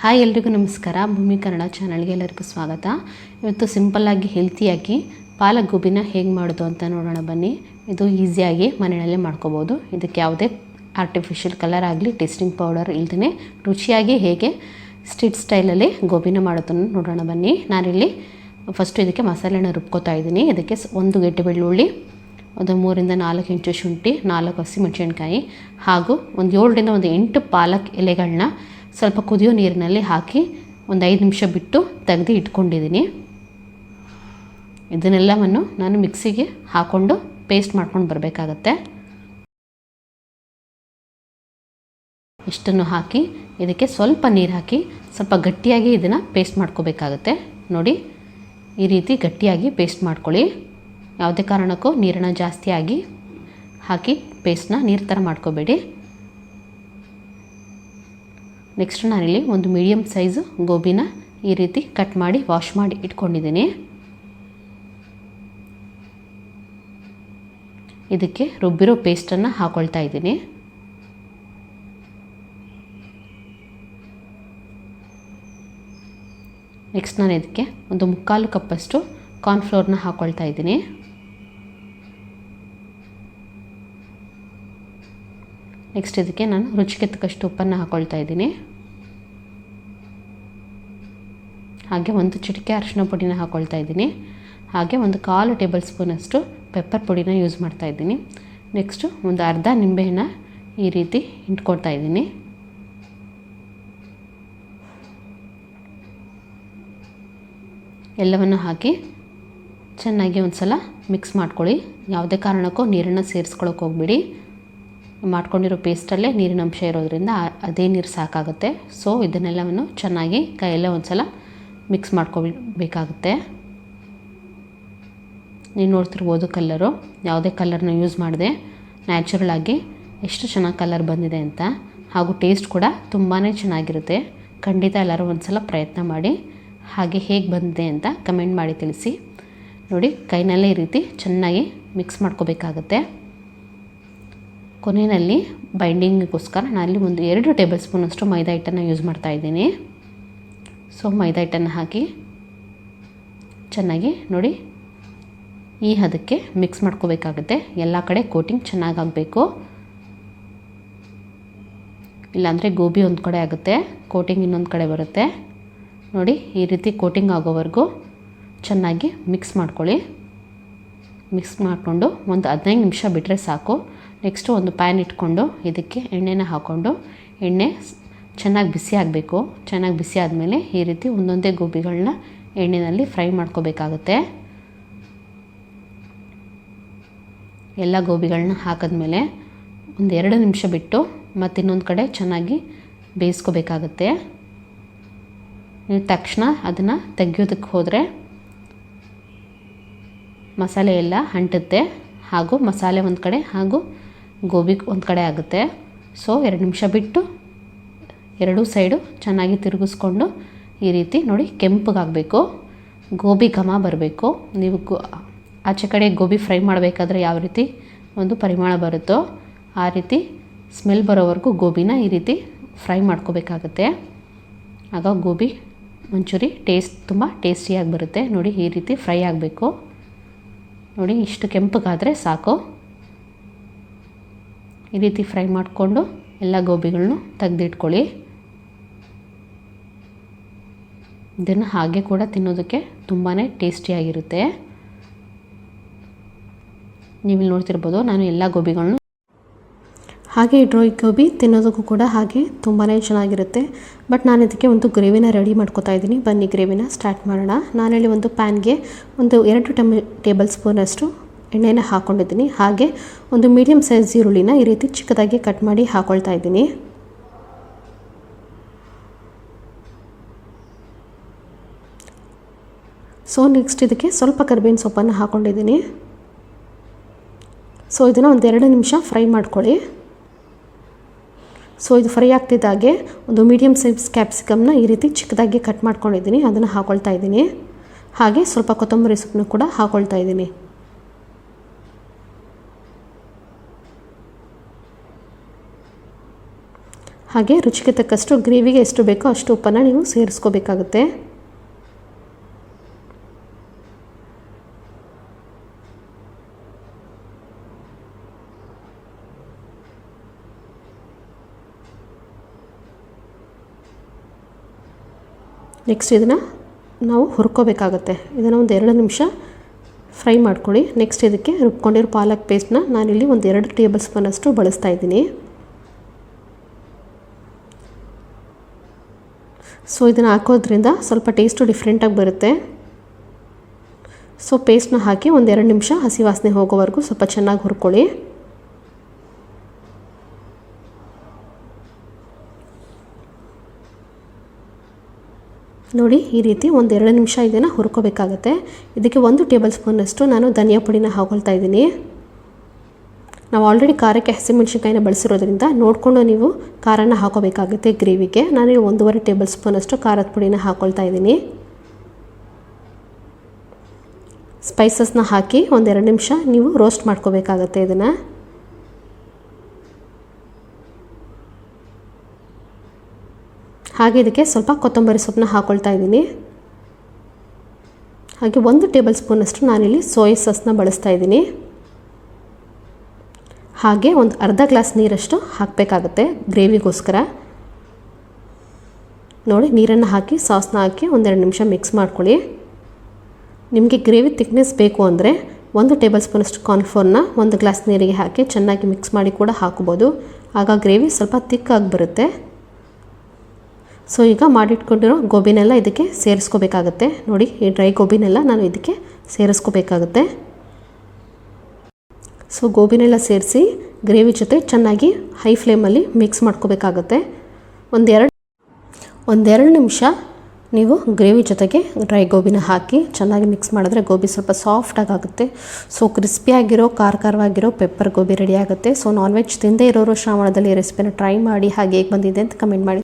Hi ಎಲ್ರಿಗೂ ನಮಸ್ಕಾರ. ಭೂಮಿ ಕನ್ನಡ ಚಾನಲ್ಗೆ ಎಲ್ಲರಿಗೂ ಸ್ವಾಗತ. ಇವತ್ತು ಸಿಂಪಲ್ಲಾಗಿ ಹೆಲ್ತಿಯಾಗಿ ಪಾಲಕ್ ಗೋಬಿನ ಹೇಗೆ ಮಾಡೋದು ಅಂತ ನೋಡೋಣ ಬನ್ನಿ. ಇದು ಈಸಿಯಾಗಿ ಮನೆಯಲ್ಲೇ ಮಾಡ್ಕೋಬೋದು. ಇದಕ್ಕೆ ಯಾವುದೇ ಆರ್ಟಿಫಿಷಿಯಲ್ ಕಲರ್ ಆಗಲಿ ಟೇಸ್ಟಿಂಗ್ ಪೌಡರ್ ಇಲ್ದೇ ರುಚಿಯಾಗಿ ಹೇಗೆ ಸ್ಟ್ರೀಟ್ ಸ್ಟೈಲಲ್ಲಿ ಗೋಬಿನ ಮಾಡೋದನ್ನು ನೋಡೋಣ ಬನ್ನಿ. ನಾನಿಲ್ಲಿ ಫಸ್ಟು ಇದಕ್ಕೆ ಮಸಾಲೆನ ರುಬ್ಕೋತಾ ಇದ್ದೀನಿ. ಇದಕ್ಕೆ ಒಂದು ಗೆಡ್ಡೆ ಬೆಳ್ಳುಳ್ಳಿ, ಒಂದು ಮೂರಿಂದ ನಾಲ್ಕು ಇಂಚು ಶುಂಠಿ, ನಾಲ್ಕು ಹಸಿಮೆಣಸಿನ್ಕಾಯಿ ಹಾಗೂ ಒಂದು ಏಳರಿಂದ ಒಂದು ಎಂಟು ಪಾಲಕ್ ಎಲೆಗಳನ್ನ ಸ್ವಲ್ಪ ಕುದಿಯೋ ನೀರಿನಲ್ಲಿ ಹಾಕಿ ಒಂದು ಐದು ನಿಮಿಷ ಬಿಟ್ಟು ತೆಗೆದು ಇಟ್ಕೊಂಡಿದ್ದೀನಿ. ಇದನ್ನೆಲ್ಲವನ್ನು ನಾನು ಮಿಕ್ಸಿಗೆ ಹಾಕ್ಕೊಂಡು ಪೇಸ್ಟ್ ಮಾಡ್ಕೊಂಡು ಬರಬೇಕಾಗತ್ತೆ. ಇಷ್ಟನ್ನು ಹಾಕಿ ಇದಕ್ಕೆ ಸ್ವಲ್ಪ ನೀರು ಹಾಕಿ ಸ್ವಲ್ಪ ಗಟ್ಟಿಯಾಗಿ ಇದನ್ನು ಪೇಸ್ಟ್ ಮಾಡ್ಕೋಬೇಕಾಗತ್ತೆ. ನೋಡಿ, ಈ ರೀತಿ ಗಟ್ಟಿಯಾಗಿ ಪೇಸ್ಟ್ ಮಾಡ್ಕೊಳ್ಳಿ. ಯಾವುದೇ ಕಾರಣಕ್ಕೂ ನೀರನ್ನು ಜಾಸ್ತಿ ಆಗಿ ಹಾಕಿ ಪೇಸ್ಟ್ನ ನೀರು ಥರ ಮಾಡ್ಕೋಬೇಡಿ. ನೆಕ್ಸ್ಟ್ ನಾನಿಲ್ಲಿ ಒಂದು ಮೀಡಿಯಮ್ ಸೈಜು ಗೋಬಿನ ಈ ರೀತಿ ಕಟ್ ಮಾಡಿ ವಾಶ್ ಮಾಡಿ ಇಟ್ಕೊಂಡಿದ್ದೀನಿ. ಇದಕ್ಕೆ ರುಬ್ಬಿರೋ ಪೇಸ್ಟನ್ನು ಹಾಕೊಳ್ತಾ ಇದ್ದೀನಿ. ನೆಕ್ಸ್ಟ್ ನಾನು ಇದಕ್ಕೆ ಒಂದು ಮುಕ್ಕಾಲು ಕಪ್ಪಷ್ಟು ಕಾರ್ನ್ಫ್ಲೋರ್ನ ಹಾಕ್ಕೊಳ್ತಾ ಇದ್ದೀನಿ. ನೆಕ್ಸ್ಟ್ ಇದಕ್ಕೆ ನಾನು ರುಚಿಗೆ ತಕ್ಕಷ್ಟು ಉಪ್ಪನ್ನು ಹಾಕ್ಕೊಳ್ತಾ ಇದ್ದೀನಿ. ಹಾಗೆ ಒಂದು ಚಿಟಿಕೆ ಅರಿಶಿನ ಪುಡಿನ ಹಾಕ್ಕೊಳ್ತಾ ಇದ್ದೀನಿ. ಹಾಗೆ ಒಂದು ಕಾಲು ಟೇಬಲ್ ಸ್ಪೂನಷ್ಟು ಪೆಪ್ಪರ್ ಪುಡಿನ ಯೂಸ್ ಮಾಡ್ತಾ ಇದ್ದೀನಿ. ನೆಕ್ಸ್ಟು ಒಂದು ಅರ್ಧ ನಿಂಬೆಹಣ್ಣ ಈ ರೀತಿ ಇಟ್ಕೊಳ್ತಾ ಇದ್ದೀನಿ. ಎಲ್ಲವನ್ನು ಹಾಕಿ ಚೆನ್ನಾಗಿ ಒಂದು ಸಲ ಮಿಕ್ಸ್ ಮಾಡ್ಕೊಳ್ಳಿ. ಯಾವುದೇ ಕಾರಣಕ್ಕೂ ನೀರನ್ನು ಸೇರಿಸ್ಕೊಳಕ್ಕೆ ಹೋಗ್ಬಿಡಿ. ಮಾಡ್ಕೊಂಡಿರೋ ಪೇಸ್ಟಲ್ಲೇ ನೀರಿನ ಅಂಶ ಇರೋದ್ರಿಂದ ಅದೇ ನೀರು ಸಾಕಾಗುತ್ತೆ. ಸೊ ಇದನ್ನೆಲ್ಲವನ್ನು ಚೆನ್ನಾಗಿ ಕೈಯಲ್ಲೇ ಒಂದು ಸಲ ಮಿಕ್ಸ್ ಮಾಡ್ಕೊಬೇಕಾಗುತ್ತೆ ನೀವು ನೋಡ್ತಿರ್ಬೋದು ಕಲ್ಲರು. ಯಾವುದೇ ಕಲರ್ನ ಯೂಸ್ ಮಾಡಿದೆ. ನ್ಯಾಚುರಲ್ ಆಗಿ ಎಷ್ಟು ಚೆನ್ನಾಗಿ ಕಲರ್ ಬಂದಿದೆ ಅಂತ. ಹಾಗೂ ಟೇಸ್ಟ್ ಕೂಡ ತುಂಬಾ ಚೆನ್ನಾಗಿರುತ್ತೆ. ಖಂಡಿತ ಎಲ್ಲರೂ ಒಂದು ಸಲ ಪ್ರಯತ್ನ ಮಾಡಿ. ಹಾಗೆ ಹೇಗೆ ಬಂದಿದೆ ಅಂತ ಕಮೆಂಟ್ ಮಾಡಿ ತಿಳಿಸಿ. ನೋಡಿ, ಕೈನಲ್ಲೇ ಈ ರೀತಿ ಚೆನ್ನಾಗಿ ಮಿಕ್ಸ್ ಮಾಡ್ಕೋಬೇಕಾಗತ್ತೆ. ಕೊನೆಯಲ್ಲಿ ಬೈಂಡಿಂಗಿಗೋಸ್ಕರ ಅಲ್ಲಿ ಒಂದು ಎರಡು ಟೇಬಲ್ ಸ್ಪೂನಷ್ಟು ಮೈದಾ ಹಿಟ್ಟನ್ನು ಯೂಸ್ ಮಾಡ್ತಾ ಇದ್ದೀನಿ. ಸೊ ಮೈದಾ ಹಿಟ್ಟನ್ನು ಹಾಕಿ ಚೆನ್ನಾಗಿ ನೋಡಿ ಈ ಹದಕ್ಕೆ ಮಿಕ್ಸ್ ಮಾಡ್ಕೋಬೇಕಾಗುತ್ತೆ. ಎಲ್ಲ ಕಡೆ ಕೋಟಿಂಗ್ ಚೆನ್ನಾಗಾಗಬೇಕು. ಇಲ್ಲಾಂದರೆ ಗೋಬಿ ಒಂದು ಕಡೆ ಆಗುತ್ತೆ ಕೋಟಿಂಗ್ ಇನ್ನೊಂದು ಕಡೆ ಬರುತ್ತೆ. ನೋಡಿ, ಈ ರೀತಿ ಕೋಟಿಂಗ್ ಆಗೋವರೆಗೂ ಚೆನ್ನಾಗಿ ಮಿಕ್ಸ್ ಮಾಡ್ಕೊಳ್ಳಿ. ಮಿಕ್ಸ್ ಮಾಡಿಕೊಂಡು ಒಂದು ಹದಿನೈದು ನಿಮಿಷ ಬಿಟ್ಟರೆ ಸಾಕು. ನೆಕ್ಸ್ಟು ಒಂದು ಪ್ಯಾನ್ ಇಟ್ಕೊಂಡು ಇದಕ್ಕೆ ಎಣ್ಣೆನ ಹಾಕ್ಕೊಂಡು ಎಣ್ಣೆ ಚೆನ್ನಾಗಿ ಬಿಸಿ ಆಗಬೇಕು. ಚೆನ್ನಾಗಿ ಬಿಸಿ ಆದಮೇಲೆ ಈ ರೀತಿ ಒಂದೊಂದೇ ಗೋಬಿಗಳನ್ನ ಎಣ್ಣೆಯಲ್ಲಿ ಫ್ರೈ ಮಾಡ್ಕೋಬೇಕಾಗುತ್ತೆ. ಎಲ್ಲ ಗೋಬಿಗಳನ್ನ ಹಾಕಿದ್ಮೇಲೆ ಒಂದು ಎರಡು ನಿಮಿಷ ಬಿಟ್ಟು ಮತ್ತು ಇನ್ನೊಂದು ಕಡೆ ಚೆನ್ನಾಗಿ ಬೇಯಿಸ್ಕೋಬೇಕಾಗುತ್ತೆ. ನೀವು ತಕ್ಷಣ ಅದನ್ನು ತೆಗಿಯೋದಕ್ಕೆ ಹೋದರೆ ಮಸಾಲೆ ಎಲ್ಲ ಅಂಟುತ್ತೆ. ಹಾಗೂ ಮಸಾಲೆ ಒಂದು ಕಡೆ ಹಾಗೂ ಗೋಬಿ ಒಂದು ಕಡೆ ಆಗುತ್ತೆ. ಸೊ ಎರಡು ನಿಮಿಷ ಬಿಟ್ಟು ಎರಡೂ ಸೈಡು ಚೆನ್ನಾಗಿ ತಿರುಗಿಸ್ಕೊಂಡು ಈ ರೀತಿ ನೋಡಿ ಕೆಂಪಗಾಗಬೇಕು ಗೋಬಿ ಘಮ ಬರಬೇಕು. ನೀವು ಗೋ ಆಚೆ ಕಡೆ ಗೋಬಿ ಫ್ರೈ ಮಾಡಬೇಕಾದ್ರೆ ಯಾವ ರೀತಿ ಒಂದು ಪರಿಮಳ ಬರುತ್ತೋ ಆ ರೀತಿ ಸ್ಮೆಲ್ ಬರೋವರೆಗೂ ಗೋಬಿನ ಈ ರೀತಿ ಫ್ರೈ ಮಾಡ್ಕೋಬೇಕಾಗತ್ತೆ. ಆಗ ಗೋಬಿ ಮಂಚೂರಿ ಟೇಸ್ಟ್ ತುಂಬ ಟೇಸ್ಟಿಯಾಗಿ ಬರುತ್ತೆ. ನೋಡಿ ಈ ರೀತಿ ಫ್ರೈ ಆಗಬೇಕು. ನೋಡಿ ಇಷ್ಟು ಕೆಂಪಗಾದರೆ ಸಾಕು. ಈ ರೀತಿ ಫ್ರೈ ಮಾಡಿಕೊಂಡು ಎಲ್ಲ ಗೋಬಿಗಳನ್ನು ತೆಗೆದಿಟ್ಕೊಳ್ಳಿ. ಇದನ್ನು ಹಾಗೆ ಕೂಡ ತಿನ್ನೋದಕ್ಕೆ ತುಂಬಾ ಟೇಸ್ಟಿಯಾಗಿರುತ್ತೆ. ನೀವು ಇಲ್ಲಿ ನೋಡ್ತಿರ್ಬೋದು ನಾನು ಎಲ್ಲ ಗೋಬಿಗಳನ್ನು ಹಾಗೆ ಡ್ರೈ ಗೋಬಿ ತಿನ್ನೋದಕ್ಕೂ ಕೂಡ ಹಾಗೆ ತುಂಬಾ ಚೆನ್ನಾಗಿರುತ್ತೆ. ಬಟ್ ನಾನು ಇದಕ್ಕೆ ಒಂದು ಗ್ರೇವಿನ ರೆಡಿ ಮಾಡ್ಕೋತಾ ಇದ್ದೀನಿ. ಬನ್ನಿ ಗ್ರೇವಿನ ಸ್ಟಾರ್ಟ್ ಮಾಡೋಣ. ನಾನಿಲ್ಲಿ ಒಂದು ಪ್ಯಾನ್ಗೆ ಒಂದು ಎರಡು ಟಮೆ ಟೇಬಲ್ ಸ್ಪೂನಷ್ಟು ಎಣ್ಣೆನ ಹಾಕ್ಕೊಂಡಿದ್ದೀನಿ ಹಾಗೆ ಒಂದು ಮೀಡಿಯಮ್ ಸೈಜ್ ಈರುಳ್ಳಿನ ಈ ರೀತಿ ಚಿಕ್ಕದಾಗಿ ಕಟ್ ಮಾಡಿ ಹಾಕ್ಕೊಳ್ತಾ ಇದ್ದೀನಿ. ಸೊ ನೆಕ್ಸ್ಟ್ ಇದಕ್ಕೆ ಸ್ವಲ್ಪ ಕರಿಬೇವಿನ ಸೊಪ್ಪನ್ನು ಹಾಕ್ಕೊಂಡಿದ್ದೀನಿ ಸೊ ಇದನ್ನು ಒಂದೆರಡು ನಿಮಿಷ ಫ್ರೈ ಮಾಡ್ಕೊಳ್ಳಿ. ಸೊ ಇದು ಫ್ರೈ ಆಗ್ತಿದ್ದಾಗೆ ಒಂದು ಮೀಡಿಯಮ್ ಸೈಜ್ ಕ್ಯಾಪ್ಸಿಕಮ್ನ ಈ ರೀತಿ ಚಿಕ್ಕದಾಗಿ ಕಟ್ ಮಾಡ್ಕೊಂಡಿದ್ದೀನಿ. ಅದನ್ನು ಹಾಕ್ಕೊಳ್ತಾ ಇದ್ದೀನಿ. ಹಾಗೆ ಸ್ವಲ್ಪ ಕೊತ್ತಂಬರಿ ಸೊಪ್ಪನ್ನು ಕೂಡ ಹಾಕ್ಕೊಳ್ತಾ ಇದ್ದೀನಿ. ಹಾಗೆ ರುಚಿಗೆ ತಕ್ಕಷ್ಟು ಗ್ರೇವಿಗೆ ಎಷ್ಟು ಬೇಕೋ ಅಷ್ಟು ಉಪ್ಪನ್ನು ನೀವು ಸೇರಿಸ್ಕೋಬೇಕಾಗುತ್ತೆ. ನೆಕ್ಸ್ಟ್ ಇದನ್ನು ನಾವು ಹುರ್ಕೋಬೇಕಾಗುತ್ತೆ. ಇದನ್ನು ಒಂದು ಎರಡು ನಿಮಿಷ ಫ್ರೈ ಮಾಡ್ಕೊಳ್ಳಿ. ನೆಕ್ಸ್ಟ್ ಇದಕ್ಕೆ ರುಬ್ಕೊಂಡಿರೋ ಪಾಲಕ್ ಪೇಸ್ಟ್ನ ನಾನಿಲ್ಲಿ ಒಂದು ಎರಡು ಟೇಬಲ್ ಸ್ಪೂನಷ್ಟು ಬಳಸ್ತಾ ಇದ್ದೀನಿ. ಸೊ ಇದನ್ನು ಹಾಕೋದ್ರಿಂದ ಸ್ವಲ್ಪ ಟೇಸ್ಟು ಡಿಫ್ರೆಂಟಾಗಿ ಬರುತ್ತೆ. ಸೊ ಪೇಸ್ಟ್ನ ಹಾಕಿ ಒಂದು ಎರಡು ನಿಮಿಷ ಹಸಿ ವಾಸನೆ ಹೋಗೋವರೆಗೂ ಸ್ವಲ್ಪ ಚೆನ್ನಾಗಿ ಹುರ್ಕೊಳ್ಳಿ. ನೋಡಿ, ಈ ರೀತಿ ಒಂದು ಎರಡು ನಿಮಿಷ ಇದನ್ನು ಹುರ್ಕೋಬೇಕಾಗತ್ತೆ. ಇದಕ್ಕೆ ಒಂದು ಟೇಬಲ್ ಸ್ಪೂನಷ್ಟು ನಾನು ಧನಿಯಾ ಪುಡಿನ ಹಾಕೊಳ್ತಾ ಇದ್ದೀನಿ. ನಾವು ಆಲ್ರೆಡಿ ಖಾರಕ್ಕೆ ಹಸಿಮೆಣ್ಸಿನ್ಕಾಯಿನ ಬಳಸಿರೋದ್ರಿಂದ ನೋಡಿಕೊಂಡು ನೀವು ಖಾರನ ಹಾಕೋಬೇಕಾಗುತ್ತೆ ಗ್ರೇವಿಗೆ. ನಾನು ಒಂದೂವರೆ ಟೇಬಲ್ ಸ್ಪೂನಷ್ಟು ಖಾರದ ಪುಡಿನ ಹಾಕೊಳ್ತಾ ಇದ್ದೀನಿ. ಸ್ಪೈಸಸ್ನ ಹಾಕಿ ಒಂದೆರಡು ನಿಮಿಷ ನೀವು ರೋಸ್ಟ್ ಮಾಡ್ಕೋಬೇಕಾಗತ್ತೆ ಇದನ್ನು. ಹಾಗೆ ಇದಕ್ಕೆ ಸ್ವಲ್ಪ ಕೊತ್ತಂಬರಿ ಸೊಪ್ಪನ್ನ ಹಾಕ್ಕೊಳ್ತಾ ಇದ್ದೀನಿ. ಹಾಗೆ ಒಂದು ಟೇಬಲ್ ಸ್ಪೂನಷ್ಟು ನಾನಿಲ್ಲಿ ಸೋಯಾ ಸಾಸ್ನ ಬಳಸ್ತಾ ಇದ್ದೀನಿ. ಹಾಗೆ ಒಂದು ಅರ್ಧ ಗ್ಲಾಸ್ ನೀರಷ್ಟು ಹಾಕಬೇಕಾಗುತ್ತೆ ಗ್ರೇವಿಗೋಸ್ಕರ. ನೋಡಿ, ನೀರನ್ನು ಹಾಕಿ, ಸಾಸ್ನ ಹಾಕಿ ಒಂದೆರಡು ನಿಮಿಷ ಮಿಕ್ಸ್ ಮಾಡ್ಕೊಳ್ಳಿ. ನಿಮಗೆ ಗ್ರೇವಿ ತಿಕ್ನೆಸ್ ಬೇಕು ಅಂದರೆ ಒಂದು ಟೇಬಲ್ ಸ್ಪೂನಷ್ಟು ಕಾರ್ನ್ಫ್ಲೋರ್ನ ಒಂದು ಗ್ಲಾಸ್ ನೀರಿಗೆ ಹಾಕಿ ಚೆನ್ನಾಗಿ ಮಿಕ್ಸ್ ಮಾಡಿ ಕೂಡ ಹಾಕ್ಬೋದು. ಆಗ ಗ್ರೇವಿ ಸ್ವಲ್ಪ ತಿಕ್ಕಾಗಿ ಬರುತ್ತೆ. ಸೊ, ಈಗ ಮಾಡಿಟ್ಕೊಂಡಿರೋ ಗೋಬಿನೆಲ್ಲ ಇದಕ್ಕೆ ಸೇರಿಸ್ಕೋಬೇಕಾಗತ್ತೆ. ನೋಡಿ, ಈ ಡ್ರೈ ಗೋಬಿನೆಲ್ಲ ನಾನು ಇದಕ್ಕೆ ಸೇರಿಸ್ಕೋಬೇಕಾಗತ್ತೆ. ಸೊ ಗೋಬಿನೆಲ್ಲ ಸೇರಿಸಿ ಗ್ರೇವಿ ಜೊತೆ ಚೆನ್ನಾಗಿ ಹೈ ಫ್ಲೇಮಲ್ಲಿ ಮಿಕ್ಸ್ ಮಾಡ್ಕೋಬೇಕಾಗತ್ತೆ. ಒಂದೆರಡು ಒಂದೆರಡು ನಿಮಿಷ ನೀವು ಗ್ರೇವಿ ಜೊತೆಗೆ ಡ್ರೈ ಗೋಬಿನ ಹಾಕಿ ಚೆನ್ನಾಗಿ ಮಿಕ್ಸ್ ಮಾಡಿದ್ರೆ ಗೋಬಿ ಸ್ವಲ್ಪ ಸಾಫ್ಟಾಗಿ ಆಗುತ್ತೆ ಸೊ ಕ್ರಿಸ್ಪಿಯಾಗಿರೋ ಖಾರ ಖಾರವಾಗಿರೋ ಪೆಪ್ಪರ್ ಗೋಬಿ ರೆಡಿ ಆಗುತ್ತೆ. ಸೊ ನಾನ್ ವೆಜ್ ತಿಂದೇ ಇರೋರು ಶ್ರಾವಣದಲ್ಲಿ ರೆಸಿಪಿನ ಟ್ರೈ ಮಾಡಿ, ಹಾಗೆ ಹೇಗೆ ಬಂದಿದೆ ಅಂತ ಕಮೆಂಟ್ ಮಾಡಿ.